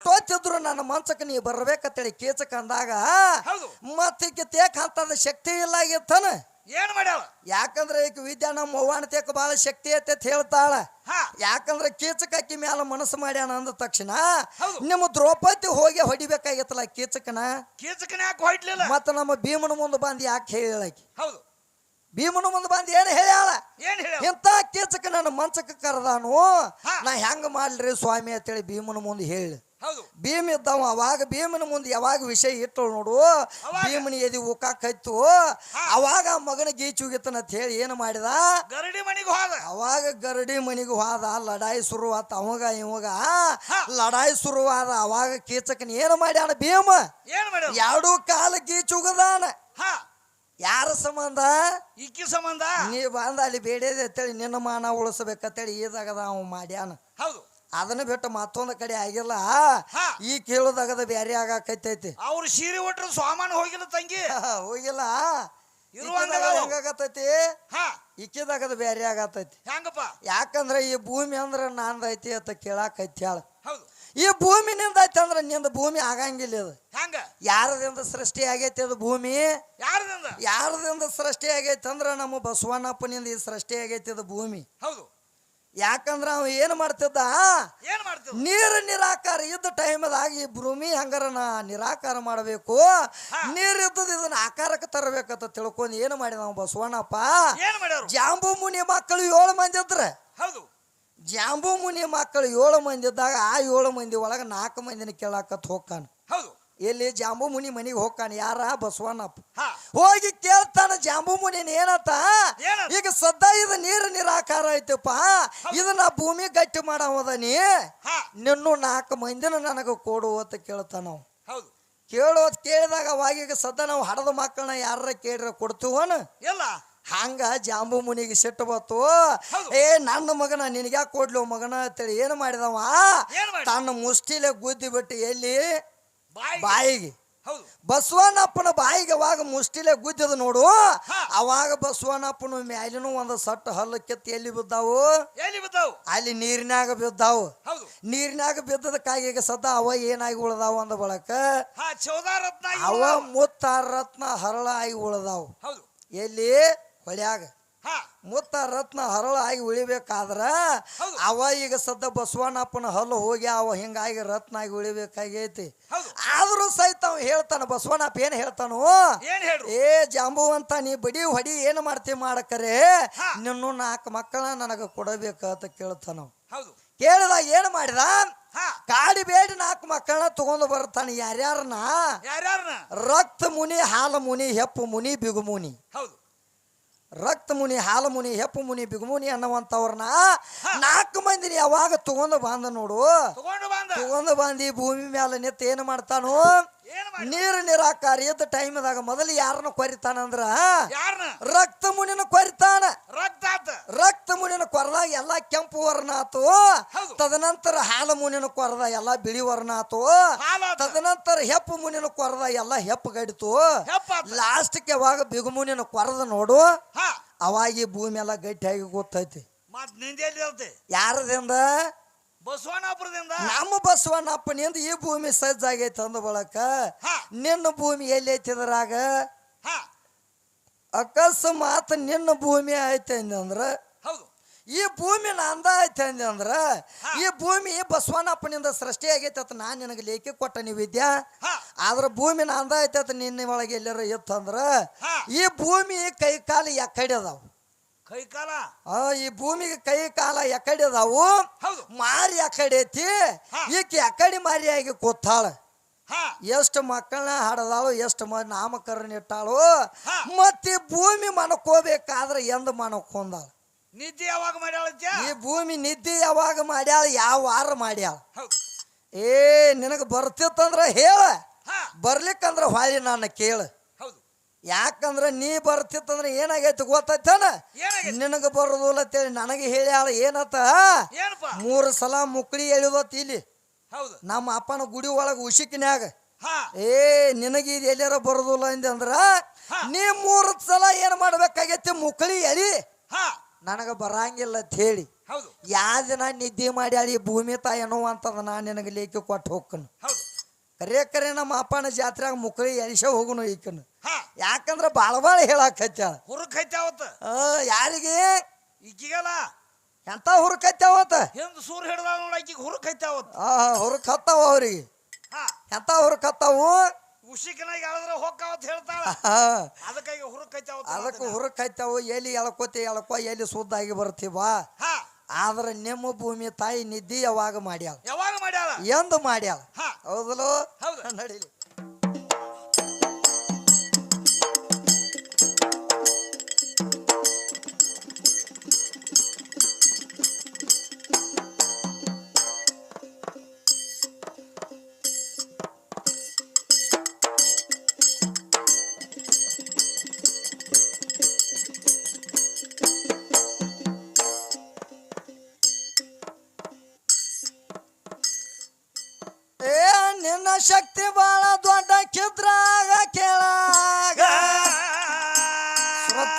ತೋತಿದ್ರು ನನ್ನ ಮನ್ಸಕ್ಕೆ ನೀ ಬರ್ಬೇಕಂತೇಳಿ ಕೇಚಕ ಅಂದಾಗ ಮತ್ತೆ ತೇಕ್ ಅಂತದ ಶಕ್ತಿ ಇಲ್ಲ ಆಗಿತ್ತಾನ ಏನ್ ಮಾಡ್ಯಾಳ? ಯಾಕಂದ್ರೆ ಈಗ ವಿದ್ಯಾ ನಮ್ಮ ಅವ್ವನ ತೇಕ ಬಹಳ ಶಕ್ತಿ ಐತೆ ಅಂತ ಹೇಳ್ತಾಳ. ಯಾಕಂದ್ರೆ ಕೀಚಕಕ್ಕಿ ಮ್ಯಾಲ ಮನಸ್ಸು ಮಾಡ್ಯಾನ ಅಂದ ತಕ್ಷಣ ನಿಮ್ಮ ದ್ರೌಪದಿ ಹೋಗಿ ಹೊಡಿಬೇಕಾಗಿತ್ತಲ್ಲ ಕೀಚಕನ? ಕೀಚಕನ ಯಾಕೆ ಹೊಡ್ಲಿಲ್ಲ ಮತ್ತೆ ನಮ್ಮ ಭೀಮನ ಮುಂದೆ ಬಂದು ಯಾಕೆ ಹೇಳಿಳಕಿ ಹೌದು. ಭೀಮನ ಮುಂದೆ ಬಂದು ಏನು ಹೇಳ್ಯಾಳ? ಹೇಳ ಇಂಥ ಕೀಚಕ ನನ್ನ ಮನ್ಸಕ್ಕೆ ಕರೆದಾನು. ನಾ ಹೆಂಗ ಮಾಡ್ಲಿ ಸ್ವಾಮಿ ಅಂತೇಳಿ ಭೀಮನ ಮುಂದೆ ಹೇಳಿ. ಹೌದು. ಭೀಮ್ ಇದ್ದವ ಅವಾಗ ಭೀಮನ ಮುಂದೆ ಯಾವಾಗ ವಿಷಯ ಇತ್ತು ನೋಡು. ಅವಾಗ? ಭೀಮನ ಎದಿ ಉಕ್ಕಾಕೈತು ಅವಾಗ ಆ ಮಗನ ಗೀಚುಗಿತ್ತನ ಅಂತ ಹೇಳಿ ಏನು ಮಾಡಿದ? ಗರಡಿ ಮನೆಗೆ ಹೋದ. ಅವಾಗ ಗರಡಿ ಮನೆಗೆ ಹೋದ ಲಡಾಯಿ ಶುರುವಾತ ಅವಾಗ ಇವಾಗ. ಲಡಾಯಿ ಶುರುವಾದ ಅವಾಗ ಕೀಚಕನ ಏನು ಮಾಡ್ಯಾನ ಭೀಮ? ಎರಡು ಕಾಲ ಗೀಚುಗದಾನ ಯಾರ ಸಂಬಂಧ? ಇಕ್ಕಿ ಸಂಬಂಧ? ನೀ ಬಂದ ಅಲ್ಲಿ ಬೇಡದೆ ಅಂತೇಳಿ ನಿನ್ನ ಮಾನ ಉಳಿಸ್ಬೇಕಂತೇಳಿ ಈದಾಗದ ಅವ ಮಾಡ್ಯಾನ. ಹೌದು. ಅದನ್ನ ಬಿಟ್ಟು ಮತ್ತೊಂದು ಕಡೆ ಆಗಿಲ್ಲ. ಈ ಕೇಳೋದಾಗದ ಬೇರೆ ಆಗಾಕೈತೈತಿ ಅವ್ರು ಸೀರೆ ಒಟ್ಟರು ಸಾಮಾನು ಹೋಗಿಲ್ಲ ತಂಗಿ. ಹೋಗಿಲ್ಲ. ಹೆಂಗಾಗತೈತಿ ಹಾ. ಇಕ್ಕಿದಾಗದ ಬ್ಯಾರೆ ಆಗತೈತಿ ಹೆಂಗಪ್ಪ? ಯಾಕಂದ್ರ ಈ ಭೂಮಿ ಅಂದ್ರ ನಂದೈತಿ ಅಂತ ಕೇಳಾಕೈತಿ ಹೇಳ. ಈ ಭೂಮಿ ನಿಂದ ಐತಿ ಅಂದ್ರ ನಿಂದ ಭೂಮಿ ಆಗಂಗಿಲ್ಲ ಇದು. ಹೆಂಗ? ಯಾರದಿಂದ ಸೃಷ್ಟಿ ಆಗೈತಿ ಅದು ಭೂಮಿ? ಯಾರದಿಂದ? ಯಾರದಿಂದ ಸೃಷ್ಟಿ ಆಗೈತಿ ಅಂದ್ರ ನಮ್ಮ ಬಸವಣ್ಣಪ್ಪನಿಂದ ಈ ಸೃಷ್ಟಿ ಆಗೈತಿ ಅದು ಭೂಮಿ. ಹೌದು. ಯಾಕಂದ್ರ ಅವ ಏನು ಮಾಡ್ತಿದ್ದ? ಏನ್ ಮಾಡ್ತೀವಿ ನೀರು ನಿರಾಕಾರ ಇದ್ದ ಟೈಮದಾಗ ಈ ಭೂಮಿ ಹಂಗಾರ ನಾ ನಿರಾಕಾರ ಮಾಡಬೇಕು. ನೀರು ಇದ್ದದ ಇದನ್ನ ಆಕಾರಕ್ಕೆ ತರಬೇಕಂತ ತಿಳ್ಕೊಂಡು ಏನು ಮಾಡಿದ ನಾವು ಬಸವಣ್ಣಪ್ಪ? ಜಾಂಬು ಮುನಿ ಮಕ್ಕಳು ಏಳು ಮಂದಿ ಇದ್ರ. ಹೌದು. ಜಾಂಬು ಮುನಿ ಮಕ್ಕಳು ಏಳು ಮಂದಿ ಇದ್ದಾಗ ಆ ಏಳು ಮಂದಿ ಒಳಗ ನಾಲ್ಕು ಮಂದಿನ ಕೇಳಾಕತ್ ಹೋಗ್ತಾನ. ಹೌದು. ಎಲ್ಲಿ ಜಾಂಬು ಮುನಿ ಮನಿಗೆ ಹೋಗ್ತಾನೆ ಯಾರ ಬಸವಣ್ಣಪ್ಪ? ಹೋಗಿ ಕೇಳ್ತಾನ ಜಾಂಬು ಮುನಿ ಏನತ್ತ ಈಗ ಸದ್ದ ಇದು ನೀರು ನಿರಾಕಾರ ಐತಪ್ಪ ಇದನ್ನ ಭೂಮಿ ಗಟ್ಟಿ ಮಾಡವದನಿ ನಿನ್ನೂ ನಾಲ್ಕು ಮಂದಿನ ನನಗೆ ಕೊಡು ಅಂತ ಕೇಳ್ತಾನ ನಾವು ಹೌದು. ಕೇಳೋದ್ ಕೇಳಿದಾಗ ಅವಾಗ ಈಗ ಸದ್ದ ನಾವು ಹಡದ ಮಕ್ಕಳನ್ನ ಯಾರ ಕೇಳ್ರೆ ಕೊಡ್ತೀವನ? ಇಲ್ಲ ಹಂಗ ಜಾಂಬು ಮುನಿಗೆ ಸಿಟ್ಟು ಬತ್ತು ಏ ನನ್ನ ಮಗನ ನಿನಗ್ಯಾ ಕೊಡ್ಲು ಮಗನ ಅಂತೇಳಿ ಏನು ಮಾಡಿದವ? ತನ್ನ ಮುಷ್ಟಿಲೆ ಗುದ್ದಿ ಬಿಟ್ಟು ಎಲ್ಲಿ ಬಾಯಿಗೆ. ಬಸವಣ್ಣಪ್ಪನ ಬಾಯಿಗೆ ಅವಾಗ ಮುಷ್ಟಿಲೆ ಗುದ್ದದ ನೋಡು. ಅವಾಗ ಬಸವಣ್ಣಪ್ಪನ ಮ್ಯಾಲಿನೂ ಒಂದು ಸಟ್ಟು ಹಲ್ಲು ಕೆತ್ತಿ ಎಲ್ಲಿ ಬಿದ್ದಾವು? ಅಲ್ಲಿ ನೀರಿನಾಗ ಬಿದ್ದಾವು. ನೀರಿನಾಗ ಬಿದ್ದದಕ್ಕಾಗಿ ಈಗ ಸದಾ ಅವ ಏನಾಗಿ ಉಳ್ದಾವ ಅಂದ ಬಳಕ? ಅವ ಮುತ್ತ ರತ್ನ ಹರಳ ಆಗಿ ಉಳ್ದಾವು. ಎಲ್ಲಿ? ಹೊಳ್ಯಾಗ. ಮುತ್ತ ರತ್ನ ಹರಳ ಆಗಿ ಉಳಿಬೇಕಾದ್ರ ಅವ ಈಗ ಸದ್ದ ಬಸವಣ್ಣಪ್ಪನ ಹಲ್ಲು ಹೋಗಿ ಅವ ಹಿಂಗಾಗಿ ರತ್ನ ಆಗಿ ಉಳಿಬೇಕಾಗೈತಿ. ಆದ್ರೂ ಸಹಿತ ಅವ ಹೇಳ್ತಾನ ಬಸವನಪ್ಪ ಏನ್ ಹೇಳ್ತಾನು? ಏನ್ ಹೇಳ್ರು? ಏ ಜಾಂಬು ಅಂತ ನೀ ಬಡಿ ಹೊಡಿ ಏನು ಮಾಡ್ತಿ ಮಾಡಕರೆ? ನಿನ್ನ ನಾಲ್ಕು ಮಕ್ಕಳ ನನಗೆ ಕೊಡಬೇಕ ಅಂತ ಕೇಳ್ತಾನ. ಹೌದು. ಕೇಳಿದಾಗ ಏನು ಮಾಡಿದ? ಕಾಡಿ ಬೇಡಿ ನಾಲ್ಕು ಮಕ್ಕಳನ್ನ ತಗೊಂಡು ಬರ್ತಾನೆ ಯಾರ್ಯಾರನ್ನ ಯಾರ್ಯಾರನ? ರಕ್ತ ಮುನಿ ಹಾಲು ಮುನಿ ಹೆಪ್ಪು ಮುನಿ ಬಿಗು ಮುನಿ. ಹೌದು. ರಕ್ತ ಮುನಿ ಹಾಲು ಮುನಿ ಹೆಪ್ಪು ಮುನಿ ಬಿಗುಮುನಿ ಅನ್ನುವಂಥವ್ರನ್ನ ನಾಲ್ಕು ಮಂದಿನ ಯಾವಾಗ ತಗೊಂಡು ಬಂದ ನೋಡು. ತಗೊಂಡು ಬಂದ. ಭೂಮಿ ಮ್ಯಾಲ ನಿತ್ತ ಏನು ಮಾಡ್ತಾನು? ನೀರು ನೀರಾಕಾರ ಇದ್ದ ಟೈಮ್ದಾಗ ಮೊದಲು ಯಾರನ್ನ ಕೊರಿತಾನಂದ್ರ? ರಕ್ತ ಮುನಿನ ರಕ್ತ ಮುನಿನ ಕೊರದಾಗ ಎಲ್ಲ ಕೆಂಪು ವರ್ಣ ಆತು. ತದನಂತರ ಹಾಲು ಮೂನಿನ ಕೊರದ ಎಲ್ಲ ಬಿಳಿ ವರ್ಣ ಆತು. ತದನಂತರ ಹೆಪ್ಪು ಮೂನಿನ ಕೊರದ ಎಲ್ಲ ಹೆಪ್ಪು ಗಡಿತು. ಲಾಸ್ಟ್ ಲಾಸ್ಟ್ಗೆ ಯಾವಾಗ ಬಿಗು ಮುನಿನ ಕೊರದ ನೋಡು. ಅವಾಗ ಈ ಭೂಮಿ ಎಲ್ಲ ಗಟ್ಟಿಯಾಗಿ ಗೊತ್ತೈತಿ. ಯಾರದಿಂದ? ಬಸವಣ್ಣಪುರದಿಂದ ನಮ್ಮ ಬಸವಣ್ಣಪ್ಪನಿಂದ ಈ ಭೂಮಿ ಸಜ್ಜಾಗೈತೆ ಅಂದ ಬಳಕ. ನಿನ್ನ ಭೂಮಿ ಎಲ್ಲಿ ಐತಿದ್ರಾಗ ಅಕಸ್ಮಾತ್ ನಿನ್ನ ಭೂಮಿ ಐತೆ ಅಂದ್ರ ಈ ಭೂಮಿ ನಂದ ಐತೆ ಅಂದ್ರೆ ಈ ಭೂಮಿ ಬಸವಣ್ಣಪ್ಪನಿಂದ ಸೃಷ್ಟಿ ಆಗೈತೆ ಅಂತ ನಾನು ನಿನಗೆ ಲೇಖಿ ಕೊಟ್ಟ ನೀವು ವಿದ್ಯಾ? ಆದ್ರೆ ಭೂಮಿ ನಂದ ಐತೆ ಅಂತ ನಿನ್ನ ಒಳಗೆ ಎಲ್ಲರ ಇತ್ತಂದ್ರ ಈ ಭೂಮಿ ಕೈ ಕಾಲು ಎಕ್ಕಡಿ ಅದಾವು. ಕೈ ಕಾಲ? ಈ ಭೂಮಿಗೆ ಕೈ ಕಾಲ ಎಕ್ಕಡಿ ಅದಾವು. ಮಾರಿ ಎಕ್ಕಡಿ ಐತಿ. ಈಕೆ ಎಕ್ಕಡಿ ಮಾರಿಯಾಗಿ ಕೂತಾಳ. ಹಾ. ಎಷ್ಟು ಮಕ್ಕಳನ್ನ ಹಾಡದಾಳು ಎಷ್ಟು ಮ ನಾಮಕರಣ ಇಟ್ಟಾಳು. ಮತ್ತೆ ಈ ಭೂಮಿ ಮನಕೋಬೇಕಾದ್ರೆ ಎಂದ ಮನಕೊಂದಾಳ? ನಿದ್ದೆ ಯಾವಾಗ ಮಾಡ್ಯಾಳ ಈ ಭೂಮಿ ನಿದ್ದೆ ಯಾವಾಗ ಮಾಡ್ಯಾಳ ಯಾವ ವಾರ ಮಾಡ್ಯಾಳ? ಹೌದು. ಏ ನಿನಗೆ ಬರ್ತಿತ್ತಂದ್ರ ಹೇಳ. ಹಾ. ಬರ್ಲಿಕ್ಕಂದ್ರ ಹೊಳ್ಳಿ ನನ್ನ ಕೇಳ. ಹೌದು. ಯಾಕಂದ್ರ ನೀ ಬರ್ತಿತ್ತಂದ್ರ ಏನಾಗೈತಿ ಗೊತ್ತೈತನ? ಏನಾಗೈತಿ? ನಿನಗೆ ಬರೋದಿಲ್ಲ ಅಂತೇಳಿ ನನಗೆ ಹೇಳ್ಯಾಳ ಏನತ್ತ ಏನಪ್ಪ? ಮೂರು ಸಲ ಮುಕ್ಳಿ ಎಳಿದತ್ ಇಲ್ಲಿ. ಹೌದು. ನಮ್ಮ ಅಪ್ಪನ ಗುಡಿ ಒಳಗೆ ಉಶಿಕಿನ್ಯಾಗ. ಹಾ. ಏ ನಿನಗೆ ಇದು ಎಲ್ಲಾರ ಬರೋದಿಲ್ಲ ಅಂದೆ ಅಂದ್ರ ನೀ ಮೂರು ಸಲ ಏನ್ ಮಾಡ್ಬೇಕಾಗೈತಿ ಮುಕ್ಳಿ ಎಳಿ. ಹಾ. ನನಗ ಬರಂಗಿಲ್ಲ ಅಂತ ಹೇಳಿ. ಹೌದು. ಯಾ ದಿನ ನಿದ್ದೆ ಮಾಡ್ಯಾಳ ಭೂಮಿ ತಾಯಿ ಅನ್ನುವಂಥದ್ದು ನಾ ನಿನಗೆ ಲೇಖಿ ಕೊಟ್ಟು ಹೋಗ್ಕನು. ಹೌದು. ಕರೆ ಕರೆ ನಮ್ಮ ಅಪ್ಪನ ಜಾತ್ರೆಯಾಗ ಮುಕ್ಳಿ ಎಲ್ಸ ಹೋಗುನು ಈಕನು. ಹಾ. ಯಾಕಂದ್ರೆ ಭಾಳ ಭಾಳ ಹೇಳಾಕತ್ಯಾಳ ಹುರುಕ್ ಐತಾವತ್ತ ಆ, ಯಾರಿಗೆ? ಈಕಿಗಲ್ಲ? ಎಂತ ಹುರುಕತ್ಯಾವತ್ತ ಹಿಂದ್ ಸೂರ್ ಹಿಡ್ದ ನೋಡ ಈಕಿಗೆ ಹುರುಕ್ ಐತಾವತ್ತ ಆ ಹುರುಕ್ ಹತ್ತಾವ ಅವ್ರಿಗೆ. ಹಾ. ಎಂತ ಹುರುಕ್ ಹತ್ತಾವು? ಉಶಿಕನಾಗ ಎಳದ್ರ ಅಂತ ಹೇಳ್ತಾಳ. ಅದಕ್ಕಾಗಿ ಹುರುಕ್ ಐತಾವತ್ತ ಅದಕ್ಕೆ ಹುರುಕ್ ಹತ್ತಾವು ಎಲ್ಲಿ ಎಳ್ಕೋತಿ ಎಳ್ಕೋ ಎಲ್ಲಿ ಸುದ್ದಾಗಿ ಬರ್ತೀವ ಆದ್ರೆ ನಿಮ್ಮ ಭೂಮಿ ತಾಯಿ ನಿದ್ದಿ ಯಾವಾಗ ಮಾಡ್ಯಾಳ? ಯಾವಾಗ ಮಾಡ್ಯಾಳ? ಎಂದು ಮಾಡ್ಯಾಳ? ಹೌದಲ್ಲೋ? ಹೌದು. ನಡೀಲಿ.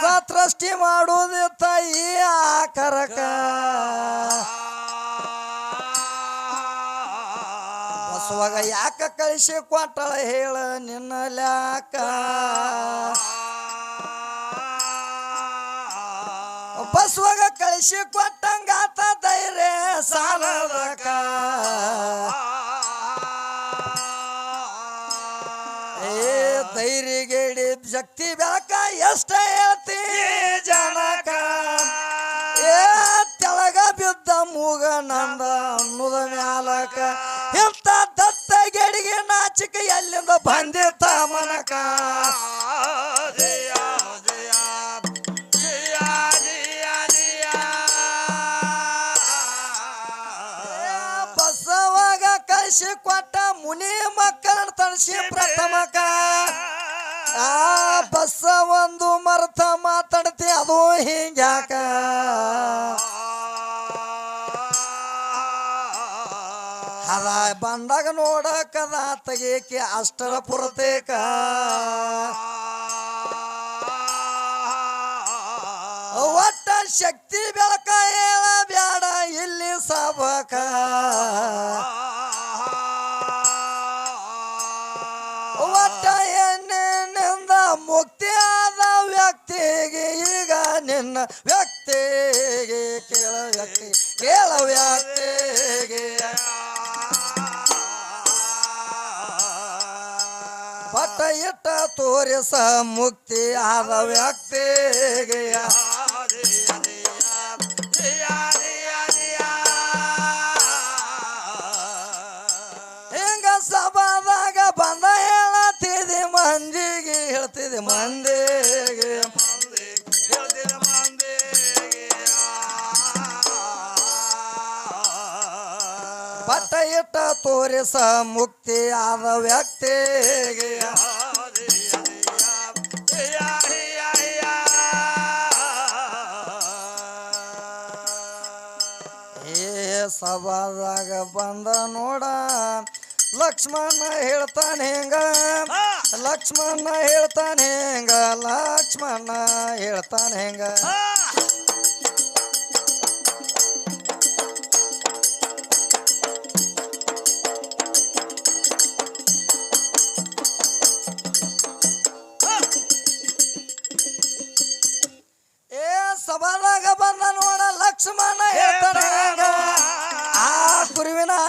ಸೃಷ್ಟಿ ಮಾಡೋದೆ ತಾಯಿ ಆಕರಕ. ಬಸವಾಗ, ಯಾಕ ಕಳಿಸಿ ಕೊಟ್ಟಳ ಹೇಳ ನಿನ್ನ ಲ್ಯಾಕ? ಬಸವಾಗ, ಕಳಿಸಿ ಕೊಟ್ಟಂಗಾತ ಧೈರ್ಯ ಸಾಲದಕ ಏ, ಧೈರ್ಯಗೇಡಿ ಶಕ್ತಿ ಬೆಳಕ ಎಷ್ಟ ಹೇಳ್ತಿ ಜನಕ ಅದ ಬಂದಾಗ ನೋಡಕದ ತೆಗೇಕಿ ಅಷ್ಟರ ಪುರತೇಕ. ಒಟ್ಟ ಶಕ್ತಿ ಬೆಳಕ ಏಳ ಬ್ಯಾಡ, ಇಲ್ಲಿ ಸಾಬಕ ಒಟ್ಟ ಮುಕ್ತಿ ಆದ ವ್ಯಕ್ತಿಗೆ ಈಗ ನಿನ್ನ ವ್ಯಕ್ತಿಗೆ ಕೇಳ ವ್ಯಕ್ತಿ, ಕೇಳ ವ್ಯಕ್ತಿಗೆ. ಪಟ್ಟ ಇಟ್ಟ ತೋರಿಸ ಮುಕ್ತಿ ಆದ ವ್ಯಕ್ತಿಗೆ ಹಿಂಗ ಸಭಾದಾಗ ಬಂದ ಹೇಳತ್ತಿದೆ ಮಂದಿಗೆ ಹೇಳ್ತಿದೆ ಮಂದಿಗೆ ಪಟ್ಟ ಇಟ್ಟ ತೋರಿಸ ಮುಕ್ತಿ ಆದ ವ್ಯಕ್ತಿಗೆ ಲಕ್ಷ್ಮಣ ಹೇಳ್ತಾನೆ ಹೆಂಗ. ಲಕ್ಷ್ಮಣ ಹೇಳ್ತಾನೆ ಹೆಂಗ. ಲಕ್ಷ್ಮಣ ಹೇಳ್ತಾನೆ ಹೆಂಗ.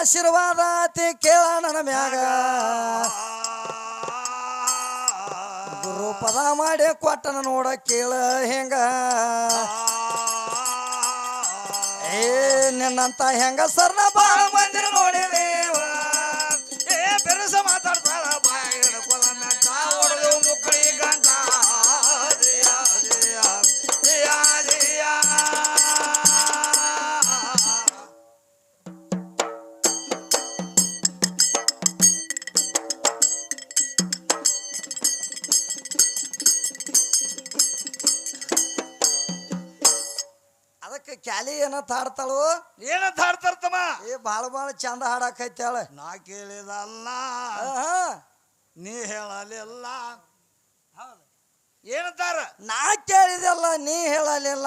ಆಶೀರ್ವಾದ ಆತಿ ಕೇಳ ಮ್ಯಾಗ. ಗುರು ಪದ ಮಾಡಿ ಕೊಟ್ಟನ ನೋಡ ಕೇಳ ಹೆಂಗ. ಏ ನಿನ್ನಂತ ಹೆಂಗ ಸರ್ನ ಬಾಳ ಮಂದಿರ ನೋಡಿದೇವ ಭಾಳ ಬಾಳ ಬಾಳ ಚಂದ ಹಾಡಾಕೈತ್ಯಾಳ ನಾ ಕೇಳಿದಲ್ಲ. ನೀ ಹೇಳಲಿಲ್ಲ. ಹೌದು. ಏನಂತಾರ? ನಾ ಕೇಳಿದಲ್ಲ ನೀ ಹೇಳಲಿಲ್ಲ.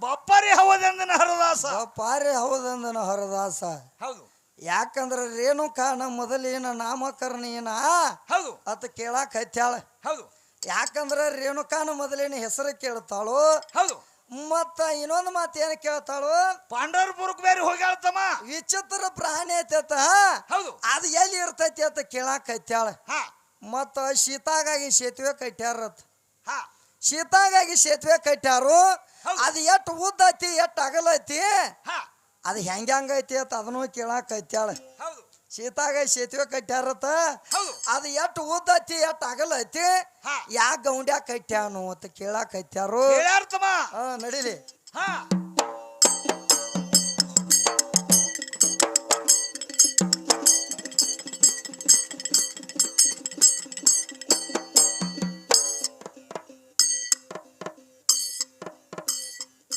ಬಪ್ಪಾರಿ ಹೌದಂದನ ಹರದಾಸ? ಬಪ್ಪಾರಿ ಹೌದಂದನ ಹರದಾಸ. ಹೌದು. ಯಾಕಂದ್ರ ಮೊದಲೇನ ಮೊದಲಿನ ನಾಮಕರಣೀನ ಹೌದು. ಅತ್ ಕೇಳಾಕ ಹತ್ಯಾಳ ಹೌದು. ಯಾಕಂದ್ರ ರೇಣುಕಾನ ಮೊದಲಿನ ಹೆಸರು ಕೇಳ್ತಾಳು. ಹೌದು. ಮತ್ತ ಇನ್ನೊಂದು ಮಾತು ಏನ್ ಕೇಳ್ತಾಳು? ಪಾಂಡವರ್ಪುರಕ್ಕೆ ಬೇರೆ ಹೋಗ್ಯಾಳ ತಮ್ಮ ವಿಚಿತ್ರ ಪ್ರಾಣಿ ಐತೈತ. ಹೌದು. ಅದು ಎಲ್ಲಿ ಇರ್ತೈತಿ ಅಂತ ಕೇಳಾಕ ಹತ್ಯಾಳ. ಹಾ. ಮತ್ತ ಶೀತಾಗಾಗಿ ಸೇತುವೆ ಕಟ್ಯಾರತ್ ಹಾ. ಶೀತಾಗಾಗಿ ಸೇತುವೆ ಕಟ್ಯಾರು ಅದು ಎಷ್ಟು ಉದ್ದ ಐತಿ ಎಷ್ಟು ಅಗಲ ಐತಿ ಅದು ಹೆಂಗ ಐತಿ ಅಂತ ಅದನ್ನು ಕೇಳಾಕ ಹತ್ಯಾಳ. ಹೌದು. ಶೀತಾಗ ಸೇತುವೆ ಕಟ್ಟ್ಯಾರತ? ಅದು ಎಷ್ಟು ಉದ್ದ ಐತಿ ಎಷ್ಟು ಅಗಲ ಐತಿ ಯಾಕ ಯಾ ಗೌಂಡ್ಯಾ ಕಟ್ಟ್ಯಾನು ಅಂತ ಕೇಳಾಕ ಐತ್ಯಾರು ಹ ನಡೀಲಿ ಹಾ ನಡಿಲಿ. ಹಾ.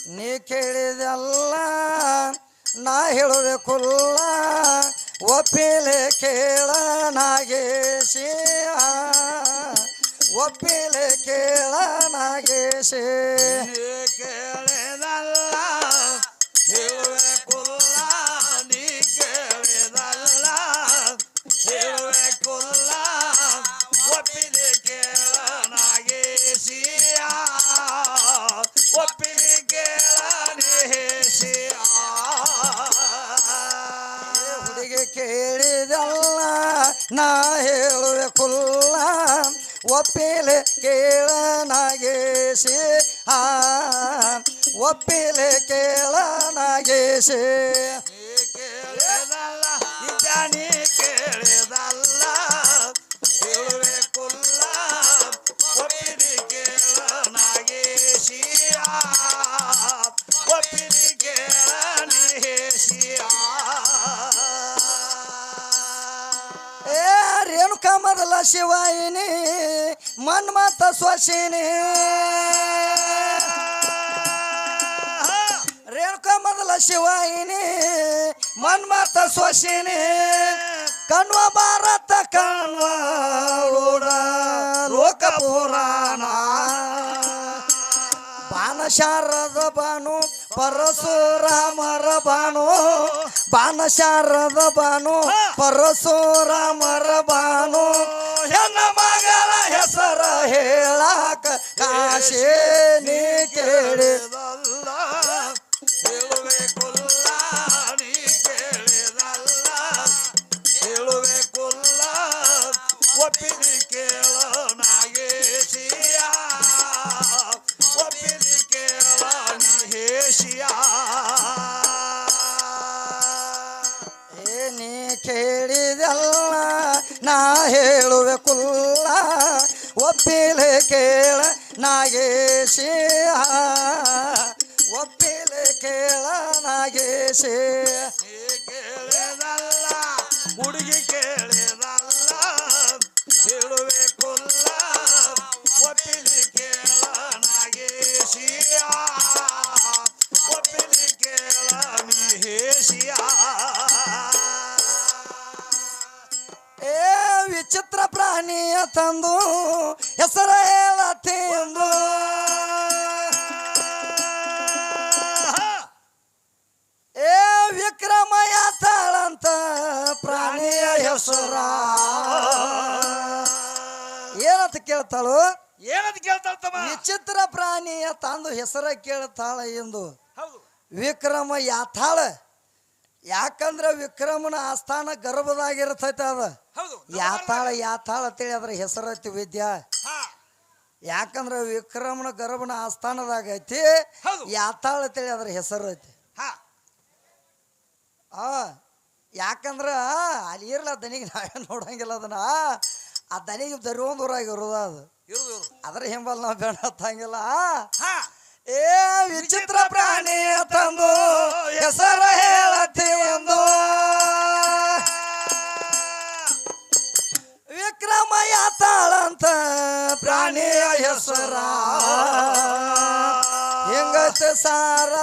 ನೀ ಕೇಳಿದೆಲ್ಲ ನಾ ಹೇಳಬೇಕುಲ್ಲ ಒಪ್ಪಿಲೆ ಕೇಳ ನಾಗೇಶಿ. ಒಪ್ಪಿಲೆ ಕೇಳ ನಾಗೇಶಿ. ಒಪ್ಪಿರಿ ಕೇಳ ರೇಣುಕಾ ಮೊದಲ ಶಿವಾಯಿನಿ ಮನ್ಮತ ಸ್ವಶಿನಿ ಶಿವಾಯಿನಿ ಮನ್ಮತ ಸ್ವಶಿನಿ ಕಣ್ವ ಭಾರತ, ಕಣ್ವ ಲೋಕ ಪುರಾಣ. ಬಾನ ಶಾರದ ಬಾನು, ಪರಶುರಾಮರ ಬಾನು ಬಾನ ಶಾರದ ಬಾನು, ಪರಶುರಾಮರ ಬಾನು. ಹೆಣ್ಣ ಮಗಳ ಹೆಸರ ಹೇಳಾಕ ಕಾಶಿ ನೀ ಕೇಳಿ ಕೇಳಿದಲ್ಲ ನೀ ಕೇಳಿದಲ್ಲ ಹುಡುಗಿ ಕೇಳಿದಲ್ಲ ಹೇಳಬೇಕುಲ್ಲ ಒಪ್ಪಿಲಿ ಕೇಳ ನಾಗೇಶಿಯ ಒಪ್ಪಿಲಿ ಕೇಳ ಮಹೇಶಿಯ ಏ ವಿಚಿತ್ರ ಪ್ರಾಣಿಯ ತಂದು ಏನಂತ ಕೇಳ್ತಾಳ ತಮ್ಮ? ವಿಚಿತ್ರ ಪ್ರಾಣಿಯ ತಂದು ಹೆಸರ ಕೇಳ್ತಾಳ ಎಂದು. ಹೌದು. ವಿಕ್ರಮ ಯಾತಾಳ? ಯಾಕಂದ್ರ ವಿಕ್ರಮನ ಆಸ್ಥಾನ ಗರ್ಭದಾಗಿರ್ತೈತೆ ಅದ. ಹೌದು ಯಾತಾಳ ಯಾತಾಳ ಅಂತೇಳಿ ಅದ್ರ ಹೆಸರೈತಿ ವಿದ್ಯಾ. ಯಾಕಂದ್ರ ವಿಕ್ರಮನ ಗರ್ಭನ ಆಸ್ಥಾನದಾಗ ಐತಿ ಹೌದು. ಯಾತಾಳ ಅಂತೇಳಿ ಅದ್ರ ಹೆಸರು ಐತಿ. ಹಾ. ಆ ಯಾಕಂದ್ರ ಅಲ್ಲಿ ಇರ್ಲ ದನಿಗೆ ನಾವೇ ನೋಡಂಗಿಲ್ಲ ಅದನ್ನ. ಆ ದನಿಗೆ ಇರೋದ ಅದು. ಇರುದು ಇರುದು. ಅದ್ರ ಹಿಂಬಲ್ ನಾವು ಬೇಡ ಹತ್ತಂಗಿಲ್ಲ ಹಾ. ಏ ವಿಚಿತ್ರ ಪ್ರಾಣಿ ತಂದು ಹೆಸರು ಹೇಳತಿ ಎಂದು ವಿಕ್ರಮಯ ತಾಳಂತ ಪ್ರಾಣಿಯ ಹೆಸರ. ಹೆಂಗತೆ ಸಾರ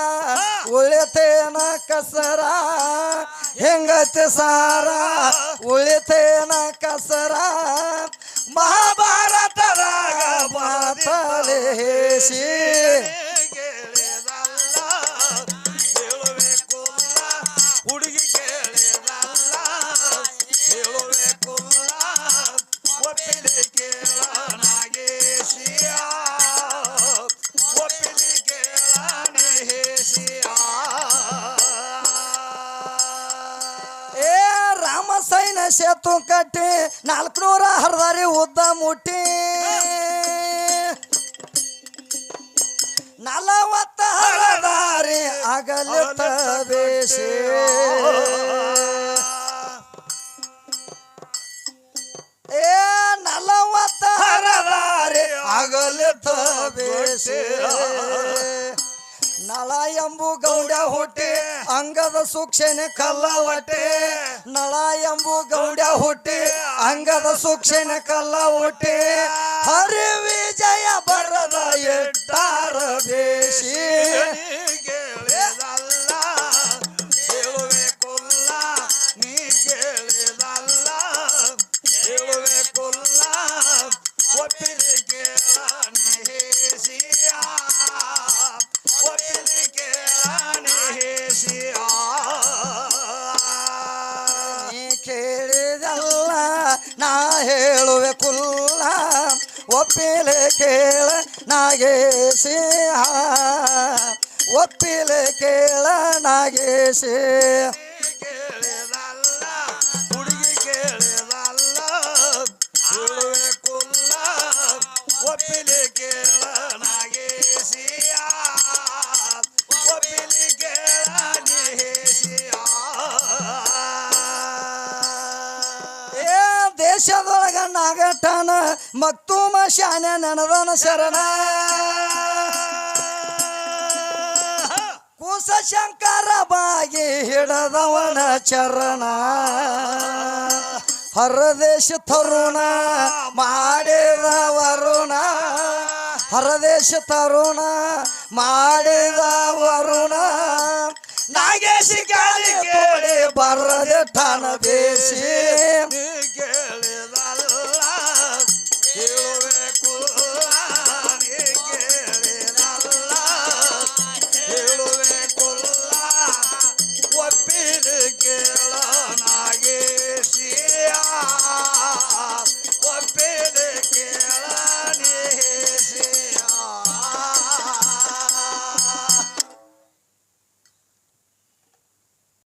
ಉಳಿತೇನ ಕಸರ. ಹೆಂಗತೆ ಸಾರ ಉಳಿತೇನ ಕಸರ. ಮಹಾಭಾರತ ಮಾತಲೇ ನಲವತ್ತ ಹರದಾರಿ ಅಗಲಿತ ಬೇಸಿ ಏ ನಲವತ್ತ ಹರದಾರಿ ಅಗಲಿತ ಎಂಬು ಗೌಡ ಹುಟ್ಟಿ ಅಂಗದ ಸೂಕ್ಷಣೆ ಕಲ್ಲ ಹೊಟ್ಟೆ ನಳ ಎಂಬು ಗೌಡ ಹುಟ್ಟಿ ಅಂಗದ ಸೂಕ್ಷಣೆ ಕಲ್ಲ ಹುಟ್ಟಿ ಹರಿ ವಿಜಯ ಬರದ ಎಟ್ಟಾರ ಬೇಸಿ ಒಪ್ಪಿಲಿ ಕೇಳ ನಾಗೇಶಿ ದೇಶದೊಳಗ ನಾಗಟನ ಮಕ್ತುಮ ಶಾನೆ ನನದನ ಶರಣ. ಕೂಸ ಶಂಕರ ಬಾಗಿ ಹಿಡದವನ ಚರಣ. ಹರದೇಶ ತರುಣ ಮಾಡಿದ ವರುಣ ಹರದೇಶ ತರುಣ ಮಾಡಿದ ವರುಣ ನಾಗೇಶಿ ಕಾಲಿ ಬರದೆ ಠಾಣ ಬೇಸಿ. ಹೇಳು